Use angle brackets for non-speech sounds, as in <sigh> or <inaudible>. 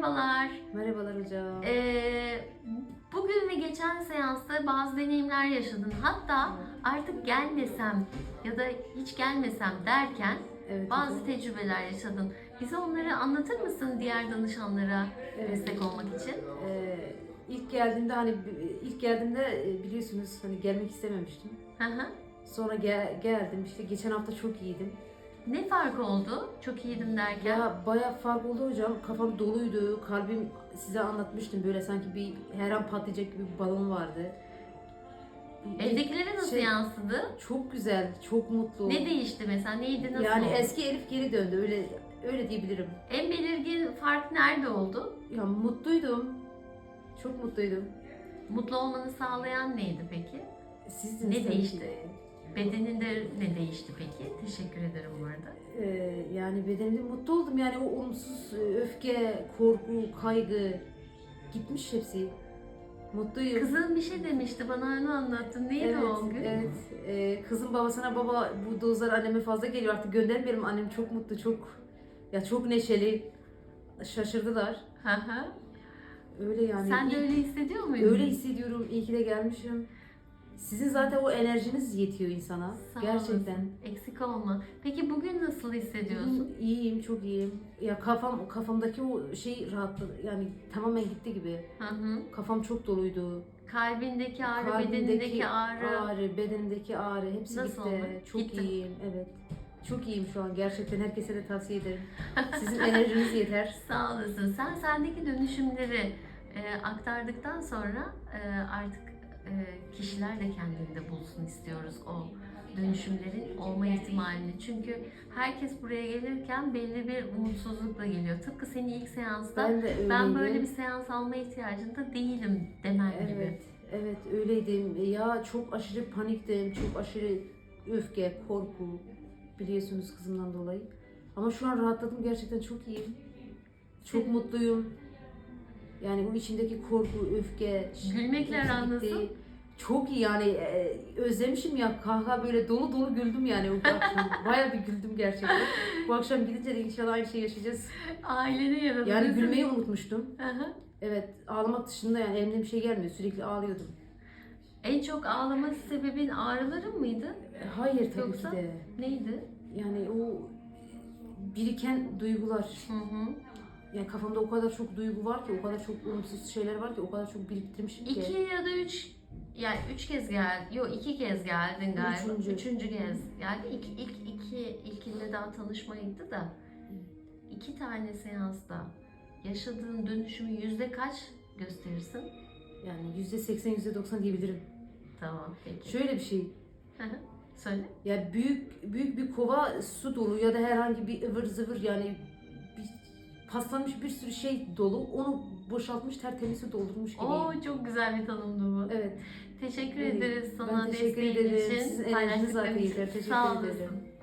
Merhabalar. Merhabalar hocam. Ee, bugün ve geçen seansta bazı deneyimler yaşadın. Hatta artık gelmesem ya da hiç gelmesem derken evet, bazı hocam. tecrübeler yaşadın. Bize onları anlatır mısın diğer danışanlara Evet. destek olmak için? Ee, ilk geldiğimde hani ilk geldiğimde e, biliyorsunuz hani gelmek istememiştim. Hı hı. Sonra gel- geldim işte geçen hafta çok iyiydim. Ne fark oldu? Çok iyiydim derken. Ya bayağı fark oldu hocam. Kafam doluydu. Kalbim size anlatmıştım böyle sanki bir her an patlayacak gibi bir balon vardı. Evdekilere nasıl Şey- yansıdı? Çok güzel, çok mutlu. Ne değişti mesela? Neydi? Nasıl Yani oldu? eski Elif geri döndü. Öyle öyle diyebilirim. En belirgin fark nerede oldu? Ya mutluydum. Çok mutluydum. Mutlu olmanı sağlayan neydi peki? Sizdiniz Ne tabii ki değişti? de. Bedeninde ne değişti peki? Teşekkür ederim bu arada. Ee, yani bedenimde mutlu oldum yani o olumsuz e, öfke, korku, kaygı gitmiş hepsi. Mutluyum. Kızın bir şey demişti bana onu anlattın. Neydi evet, o gün? evet. Ee, kızım babasına baba bu dozlar anneme fazla geliyor artık göndermeyelim. Annem çok mutlu, çok ya çok neşeli. Şaşırdılar. Hı hı. Öyle yani. Sen de öyle hissediyor muydun? öyle hissediyorum. İyi ki de gelmişim. Sizin zaten o enerjiniz yetiyor insana. Sağ Gerçekten. olasın. Eksik olma. Peki bugün nasıl hissediyorsun? Bugün iyiyim, çok iyiyim. Ya kafam kafamdaki o şey rahatladı. Yani tamamen gitti gibi. Hı hı. Kafam çok doluydu. Kalbindeki ağrı, Kalbimdeki bedenindeki ağrı. ağrı, bedenimdeki ağrı hepsi Nasıl gitti. oldu? Çok Gitti. iyiyim, evet. Çok iyiyim şu an. Gerçekten herkese de tavsiye ederim. <laughs> Sizin enerjiniz yeter. Sağ olasın. Sen sendeki dönüşümleri e, aktardıktan sonra e, artık kişiler de kendinde bulsun istiyoruz o dönüşümlerin olma ihtimalini. Çünkü herkes buraya gelirken belli bir umutsuzlukla geliyor. Tıpkı seni ilk seansta Ben de ben böyle bir seans alma ihtiyacında değilim demen gibi. Evet, evet öyleydim. Ya çok aşırı paniktim, çok aşırı öfke, korku. Biliyorsunuz kızımdan dolayı. Ama şu an rahatladım. Gerçekten çok iyiyim. Çok Senin- mutluyum. Yani o içimdeki korku, öfke, Gülmekle hepsi aran gitti. nasıl? Çok iyi yani e, özlemişim ya kahkaha böyle dolu dolu güldüm yani o akşam. <laughs> Bayağı bir güldüm gerçekten. Bu akşam gidince de inşallah aynı şey yaşayacağız. Ailene yaradı. Yani gülmeyi unutmuştum. Hı. Evet ağlamak dışında yani elimden bir şey gelmiyor. Sürekli ağlıyordum. En çok ağlama sebebin ağrıların mıydı? E, Hayır tabii Yoksa? ki de. Neydi? Yani o biriken duygular. Hı hı. Yani kafamda o kadar çok duygu var ki, o kadar çok olumsuz şeyler var ki, o kadar çok biriktirmişim ki. İki ya da üç yani üç kez gel, yok iki kez geldin galiba. Üçüncü. Üçüncü kez. Yani ilk ilk iki ilkinde daha tanışmaydı da iki tane seansta yaşadığın dönüşümü yüzde kaç gösterirsin? Yani yüzde seksen, yüzde doksan diyebilirim. Tamam peki. Şöyle bir şey. Söyle. ya büyük büyük bir kova su dolu ya da herhangi bir ıvır zıvır yani paslanmış bir sürü şey dolu, onu boşaltmış tertemiz doldurmuş gibi. Oo çok güzel bir tanımdı bu. Evet. Teşekkür ederiz ben sana teşekkür desteğin ederim. için. Sizin enerjiniz yeter. Teşekkür Sağ ederim. olasın.